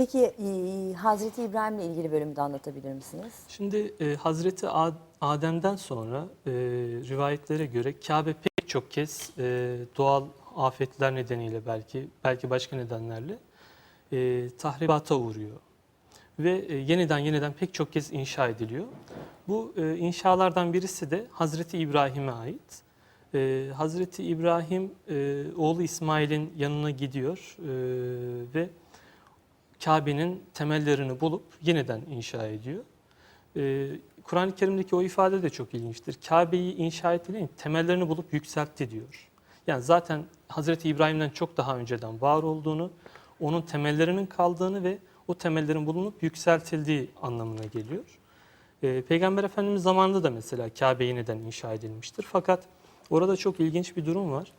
Peki e, Hazreti İbrahim'le ilgili bölümü de anlatabilir misiniz? Şimdi e, Hazreti Ad- Adem'den sonra e, rivayetlere göre Kabe pek çok kez e, doğal afetler nedeniyle belki belki başka nedenlerle tahribata uğruyor. Ve yeniden yeniden pek çok kez inşa ediliyor. Bu inşalardan birisi de Hazreti İbrahim'e ait. Hazreti İbrahim oğlu İsmail'in yanına gidiyor ve Kabe'nin temellerini bulup yeniden inşa ediyor. Ee, Kur'an-ı Kerim'deki o ifade de çok ilginçtir. Kabe'yi inşa etti değil, temellerini bulup yükseltti diyor. Yani zaten Hazreti İbrahim'den çok daha önceden var olduğunu, onun temellerinin kaldığını ve o temellerin bulunup yükseltildiği anlamına geliyor. Ee, Peygamber Efendimiz zamanında da mesela Kabe yeniden inşa edilmiştir. Fakat orada çok ilginç bir durum var.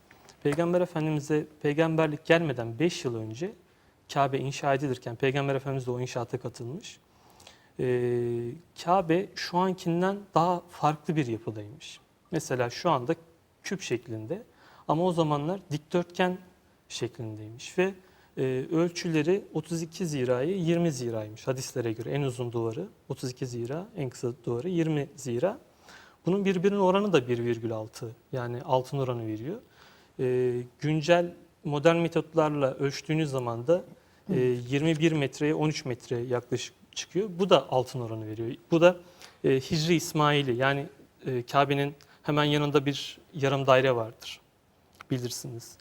Peygamber Efendimiz'e peygamberlik gelmeden 5 yıl önce Kabe inşa edilirken Peygamber Efendimiz de o inşaata katılmış. Ee, Kabe şu ankinden daha farklı bir yapıdaymış. Mesela şu anda küp şeklinde ama o zamanlar dikdörtgen şeklindeymiş ve e, ölçüleri 32 zirayı 20 ziraymış hadislere göre. En uzun duvarı 32 zira, en kısa duvarı 20 zira. Bunun birbirinin oranı da 1,6 yani altın oranı veriyor. Ee, güncel modern metotlarla ölçtüğünüz zaman da e, 21 metreye 13 metre yaklaşık çıkıyor. Bu da altın oranı veriyor. Bu da e, Hicri İsmaili yani e, Kabe'nin hemen yanında bir yarım daire vardır. Bilirsiniz.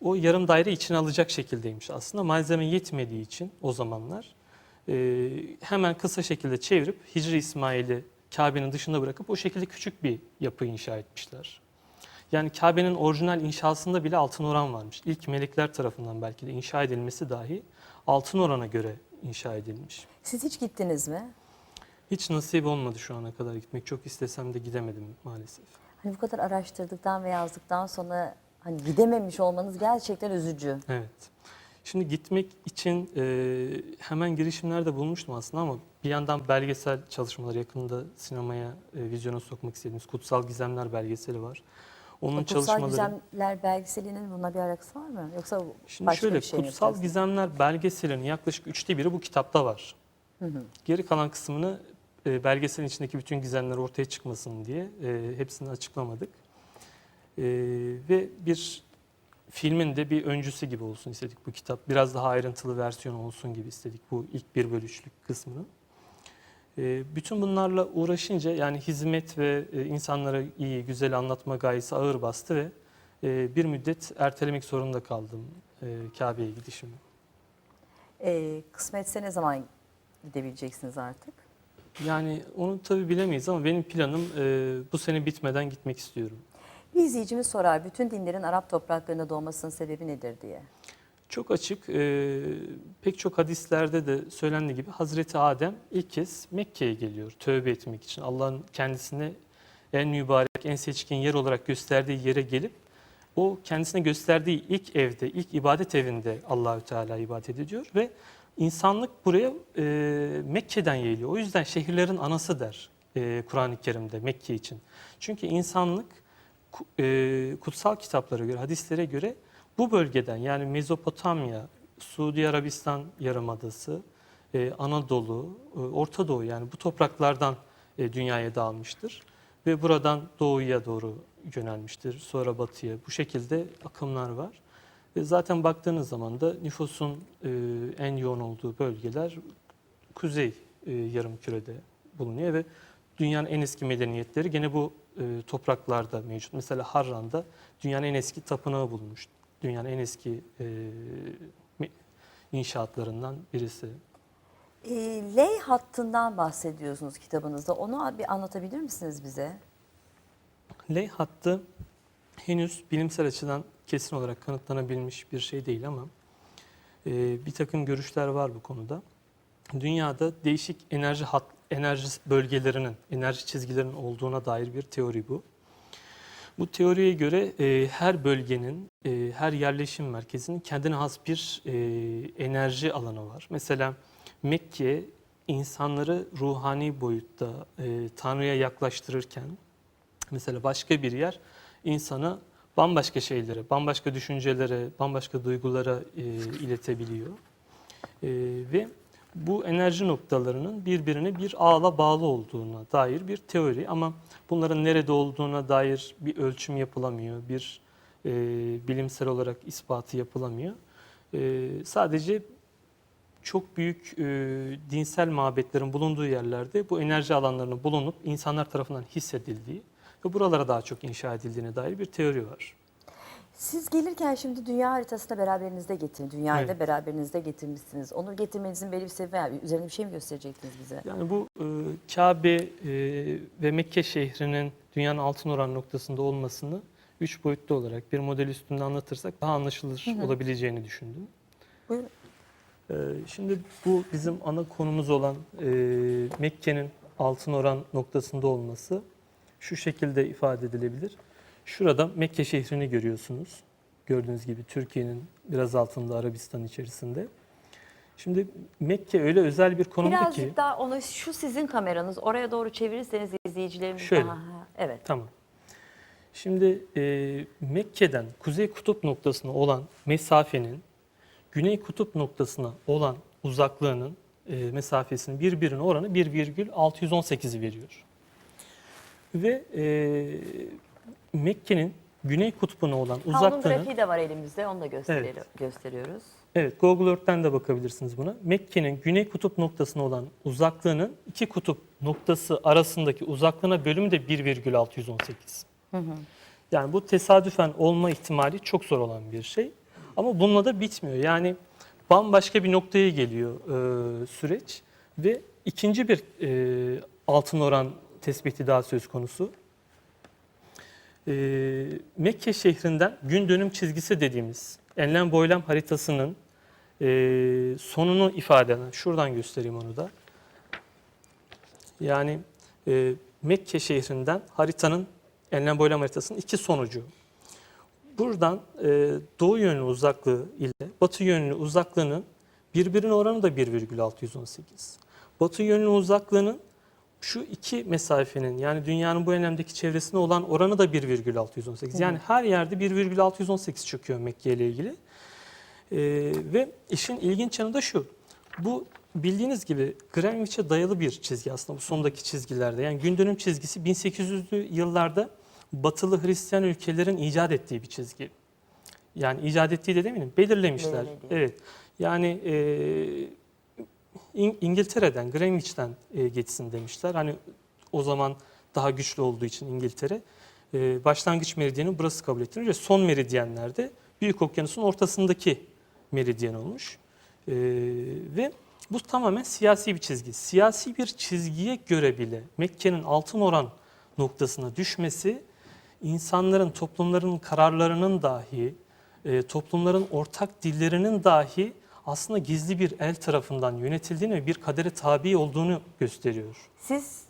O yarım daire içine alacak şekildeymiş aslında. Malzeme yetmediği için o zamanlar e, hemen kısa şekilde çevirip Hicri İsmail'i Kabe'nin dışında bırakıp o şekilde küçük bir yapı inşa etmişler. Yani Kabe'nin orijinal inşasında bile altın oran varmış. İlk melekler tarafından belki de inşa edilmesi dahi altın orana göre inşa edilmiş. Siz hiç gittiniz mi? Hiç nasip olmadı şu ana kadar gitmek. Çok istesem de gidemedim maalesef. Hani bu kadar araştırdıktan ve yazdıktan sonra hani gidememiş olmanız gerçekten üzücü. Evet. Şimdi gitmek için e, hemen girişimlerde bulmuştum aslında ama bir yandan belgesel çalışmaları yakında sinemaya, e, vizyona sokmak istediğimiz Kutsal Gizemler belgeseli var. Onun O Kutsal çalışmaları... Gizemler belgeselinin bununla bir alakası var mı? Yoksa Şimdi başka şöyle bir şey Kutsal? Gizemler belgeselinin yaklaşık üçte biri bu kitapta var. Hı hı. Geri kalan kısmını e, belgeselin içindeki bütün gizemler ortaya çıkmasın diye e, hepsini açıklamadık. E, ve bir filmin de bir öncüsü gibi olsun istedik bu kitap. Biraz daha ayrıntılı versiyon olsun gibi istedik bu ilk bir bölüşlük kısmını. E, bütün bunlarla uğraşınca yani hizmet ve e, insanlara iyi, güzel anlatma gayesi ağır bastı ve e, bir müddet ertelemek zorunda kaldım e, Kabe'ye gidişimi. Ee, kısmetse ne zaman gidebileceksiniz artık? Yani onu tabii bilemeyiz ama benim planım e, bu sene bitmeden gitmek istiyorum. Bir izleyicimiz sorar, bütün dinlerin Arap topraklarında doğmasının sebebi nedir diye. Çok açık, e, pek çok hadislerde de söylendiği gibi Hazreti Adem ilk kez Mekke'ye geliyor tövbe etmek için. Allah'ın kendisine en mübarek, en seçkin yer olarak gösterdiği yere gelip o kendisine gösterdiği ilk evde, ilk ibadet evinde Allahü Teala ibadet ediyor ve insanlık buraya e, Mekke'den yayılıyor. O yüzden şehirlerin anası der e, Kur'an-ı Kerim'de Mekke için. Çünkü insanlık e, kutsal kitaplara göre, hadislere göre bu bölgeden yani Mezopotamya, Suudi Arabistan Yarımadası, e, Anadolu, e, Orta Doğu yani bu topraklardan e, dünyaya dağılmıştır. Ve buradan doğuya doğru yönelmiştir. Sonra batıya. Bu şekilde akımlar var. Ve zaten baktığınız zaman da nüfusun en yoğun olduğu bölgeler kuzey e, yarımkürede bulunuyor ve dünyanın en eski medeniyetleri gene bu topraklarda mevcut. Mesela Harran'da dünyanın en eski tapınağı bulunmuş. Dünyanın en eski e, inşaatlarından birisi. Ee, L hattından bahsediyorsunuz kitabınızda. Onu bir anlatabilir misiniz bize? Ley hattı henüz bilimsel açıdan kesin olarak kanıtlanabilmiş bir şey değil ama e, bir takım görüşler var bu konuda. Dünyada değişik enerji hat, enerji bölgelerinin, enerji çizgilerinin olduğuna dair bir teori bu. Bu teoriye göre e, her bölgenin, e, her yerleşim merkezinin kendine has bir e, enerji alanı var. Mesela Mekke insanları ruhani boyutta e, Tanrı'ya yaklaştırırken, mesela başka bir yer insanı bambaşka şeylere, bambaşka düşüncelere, bambaşka duygulara e, iletebiliyor. E, ve bu enerji noktalarının birbirine bir ağla bağlı olduğuna dair bir teori ama bunların nerede olduğuna dair bir ölçüm yapılamıyor, bir e, bilimsel olarak ispatı yapılamıyor. E, sadece çok büyük e, dinsel mabetlerin bulunduğu yerlerde bu enerji alanlarının bulunup insanlar tarafından hissedildiği ve buralara daha çok inşa edildiğine dair bir teori var. Siz gelirken şimdi dünya haritasını da beraberinizde getirin. Dünyayı da Evet. beraberinizde getirmişsiniz. Onu getirmenizin belli bir sebebi var. Üzerine bir şey mi gösterecektiniz bize? Yani bu e, Kabe e, ve Mekke şehrinin dünyanın altın oran noktasında olmasını üç boyutlu olarak bir model üstünde anlatırsak daha anlaşılır olabileceğini düşündüm. Buyurun. E, şimdi bu bizim ana konumuz olan e, Mekke'nin altın oran noktasında olması şu şekilde ifade edilebilir. Şurada Mekke şehrini görüyorsunuz. Gördüğünüz gibi Türkiye'nin biraz altında Arabistan içerisinde. Şimdi Mekke öyle özel bir konumda ki Birazcık daha onu şu sizin kameranız oraya doğru çevirirseniz izleyicilerimiz Şöyle. daha ha, evet. Tamam. Şimdi e, Mekke'den Kuzey Kutup noktasına olan mesafenin Güney Kutup noktasına olan uzaklığının e, mesafesinin birbirine oranı 1,618'i veriyor. Ve e, Mekke'nin Güney Kutbu'na olan onun uzaklığının grafiği de var elimizde. Onu da gösterelim, gösteriyoruz. Evet, Google Earth'ten de bakabilirsiniz buna. Mekke'nin güney kutup noktasına olan uzaklığının iki kutup noktası arasındaki uzaklığına bölümü de 1,618. Yani bu tesadüfen olma ihtimali çok zor olan bir şey. Ama bununla da bitmiyor. Yani bambaşka bir noktaya geliyor e, süreç ve ikinci bir e, altın oran tespiti daha söz konusu. E, Mekke şehrinden gün dönüm çizgisi dediğimiz enlem boylam haritasının e, sonunu ifade eden, şuradan göstereyim onu da. Yani e, Mekke şehrinden haritanın enlem boylam haritasının iki sonucu. Buradan e, doğu yönlü uzaklığı ile batı yönlü uzaklığının birbirine oranı da 1,618. Batı yönlü uzaklığının şu iki mesafenin yani dünyanın bu enlemdeki çevresine olan oranı da 1,618. Yani her yerde 1,618 çıkıyor Mekke ile ilgili. Ee, ve işin ilginç yanı da şu. Bu bildiğiniz gibi Greenwich'e dayalı bir çizgi aslında bu sondaki çizgilerde. Yani gün dönüm çizgisi 1800'lü yıllarda batılı Hristiyan ülkelerin icat ettiği bir çizgi. Yani icat ettiği de demeyeyim, belirlemişler. Belirlediği. Evet. Yani e, İng- İngiltere'den, Greenwich'ten e, geçsin demişler. Hani o zaman daha güçlü olduğu için İngiltere e, başlangıç meridyeni burası kabul ettirilmiş ve son meridyenlerde Büyük Okyanus'un ortasındaki meridyen olmuş. E, ve bu tamamen siyasi bir çizgi. Siyasi bir çizgiye göre bile Mekke'nin altın oran noktasına düşmesi insanların, toplumların kararlarının dahi, e, toplumların ortak dillerinin dahi aslında gizli bir el tarafından yönetildiğini ve bir kadere tabi olduğunu gösteriyor. Siz